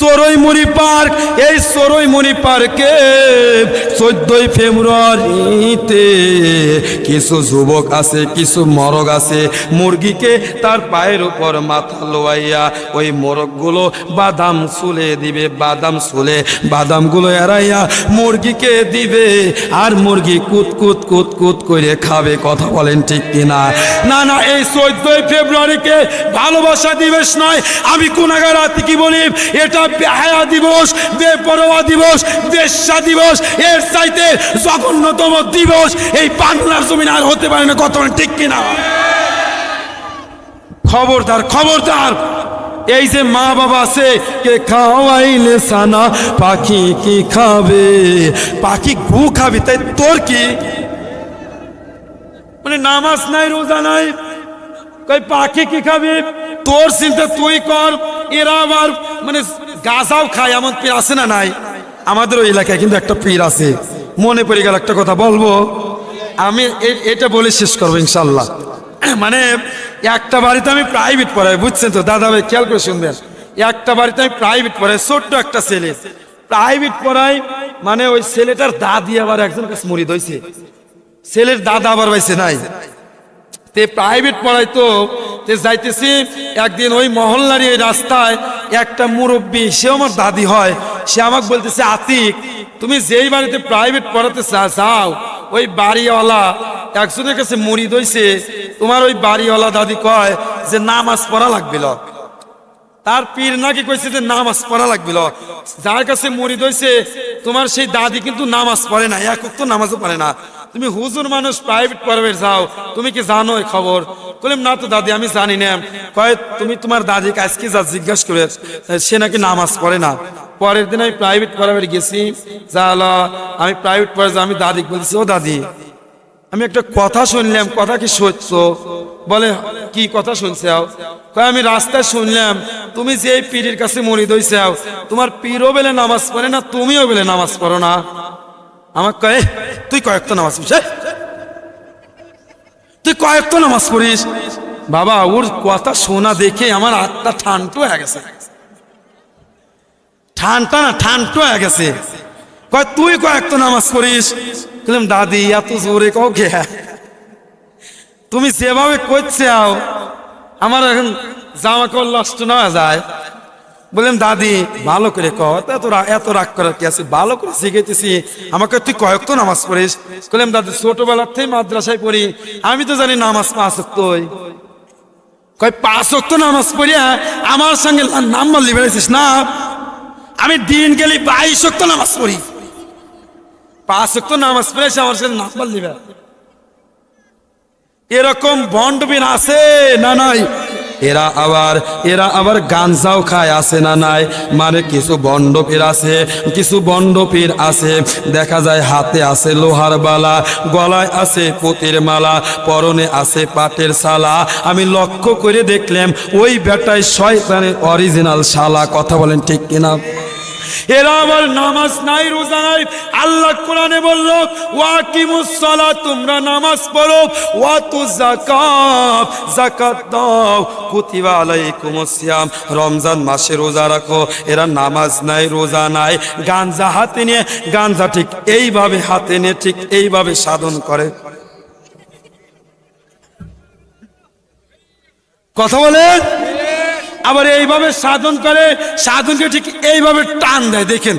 সরৈমুড়ি park, এই সরৈমুড়ি পার্কে চোদ্দই ফেব্রুয়ারিতে কিছু যুবক আছে, কিছু মরগ আছে। মুরগিকে তার পায়ের উপর মাথা লোয়াইয়া ওই মোরগগুলো বাদাম চুলে দিবে, বাদাম চুলে বাদামগুলো এড়াইয়া মুরগিকে দিবে আর মুরগি কুত কুত কুত কুত করে খাবে, কথা বলেন ঠিক কিনা? না না, এই চোদ্দই ফেব্রুয়ারিকে ভালোবাসা দিবস নয়, আমি কোনাগার কি বলি এটা বেহায়া দিবস বেপরোয়া দিবস বেশ্যা দিবস, এর চাইতে জঘন্যতম দিবস। এই বাংলার জমিন আর হতে পারে না কত ঠিক কিনা? খবরদার খবরদার। এই যে মা বাবা আছে, কে খাওয়াইলে সানা পাখি কি খাবে? পাখি গু খাবে, তাই তোর কি? মানে নামাজ নাই, রোজা নাই। কই পাখি কি খাবে? তোর চিন্তা তুই কর, এরা আবার মানে গাছাও খায়, এমন পীর আছে না নাই? আমাদের ওই এলাকায় কিন্তু একটা পীর আছে। মনে পড়ে গেল একটা কথা বলব। আমি এটা বলে শেষ করব ইনশাল্লাহ মানে একটা বাড়িতে আমি প্রাইভেট পড়াই, বুঝছেন তো? দাদা ভাই, খেয়াল করে শুনবেন। একটা বাড়িতে আমি প্রাইভেট পড়াই, ছোট্ট একটা ছেলে। প্রাইভেট পড়াই মানে ওই ছেলেটার দাদি আবার একজন কাছে মরিদ হয়েছে ছেলের দাদা আবার পাইছে নাই। তে প্রাইভেট পড়াইতো তে যাইতেছি একদিন ওই মহল্লার এই রাস্তায় একটা মুরব্বী সে আমার দাদি হয়। সে আমাকে বলতেছে, আতিক, তুমি যেই বাড়িতে প্রাইভেট পড়াতে চাও ওই বাড়িওয়ালা একজনের কাছে মরিদ হইছে তোমার ওই বাড়িওয়ালা দাদি কয় যে নামাজ পড়া লাগবে ল। তার পীর নাকি কইছে যে নামাজ পড়া লাগবে লাগবিল যার কাছে মরিদ হইছে তোমার সেই দাদি কিন্তু নামাজ পড়ে না, এক তো নামাজও পড়ে না। তুমি হুজুর মানুষ প্রাইভেট পড়াবে যাও। তুমি কি জানো এই খবর? বললাম না তো দাদি, আমি জানি না। কয়, তুমি তোমার দাদিকে আজকে যা জিজ্ঞাসা করে, সে নাকি নামাজ পড়ে না। পরের দিন আমি প্রাইভেট পড়াবে গেছি। যা আমি প্রাইভেট পড়ে আমি দাদিকে বলছি ও দাদি, আমি একটা কথা শুনলাম, কথা কি সত্য? বলে, কি কথা শুনছাও আমি রাস্তায় শুনলাম, তুমি যে পীরের কাছে মরিদ হইছাও তোমার পীরও বেলে নামাজ পড়ে না, তুমিও বেলে নামাজ পড়ো না। আমার কয়ে তুই কয়েকটা নামাজ পড়িস এই? তুই কয়েকটা নামাজ পড়িস। বাবা, ওর কথা শোনা দেখে আমার আত্মা ঠান্ডু হয়ে গেছে। ঠান্ডা না, ঠান্ডু হয়ে গেছে। কয়, তুই কয়েকটা নামাজ পড়িস? বললাম, দাদি, এত জোরে কও কে? তুমি যেভাবে করছে আমার এখন জামা কাপড় নষ্ট না যায়। বললাম, দাদি, ভালো করে কও। এত এত রাগ করার কি আছে? ভালো করে শিখেতেছি আমাকে তুই কয়েক তো নামাজ পড়িস? বললাম, দাদি, ছোটবেলার থেকে মাদ্রাসায় পড়ি। আমি তো জানি নামাজ পাঁচ তুই কয়, পাঁচ তো নামাজ পড়িয়া আমার সঙ্গে নাম্বার লিবেড়েছিস না? আমি দিন গেলি বাইশ তো নামাজ পড়ি। পাঁচ তো নামাজ পড়েছে আমার সাথে নাম্বার লিবে এরকম বন্ডবিন আছে না নাই? এরা আবার এরা আবার গাঞ্জাও খায়, আছে না নাই? মানে কিছু বন্ডপীর আছে, কিছু বন্ডপীর আছে। দেখা যায় হাতে আছে লোহার বালা, গলায় আছে পুতির মালা, পরনে আছে পাটের শালা। আমি লক্ষ্য করে দেখলাম, ওই বেটায় শয়তানের অরিজিনাল শালা। কথা বলেন ঠিক কিনা? এরা আবার নামাজ নাই, রোজা নাই। আল্লাহ কোরআনে বলল, ওয়াকিমুস সালাত, তোমরা নামাজ পড়ো। ওয়া তু যাকাত যাকাত দাও। কুতিবা আলাইকুমুস সিয়াম। রমজান মাসে রোজা রাখো। এরা নামাজ নাই, রোজা নাই। গাঞ্জা হাতে নিয়ে, গাঞ্জা ঠিক এইভাবে হাতে নিয়ে, ঠিক এইভাবে সাধন করে। কথা বলেন? আবার এইভাবে সাধন করে সাধনকে ঠিক এইভাবে টান দেয় দেখেন।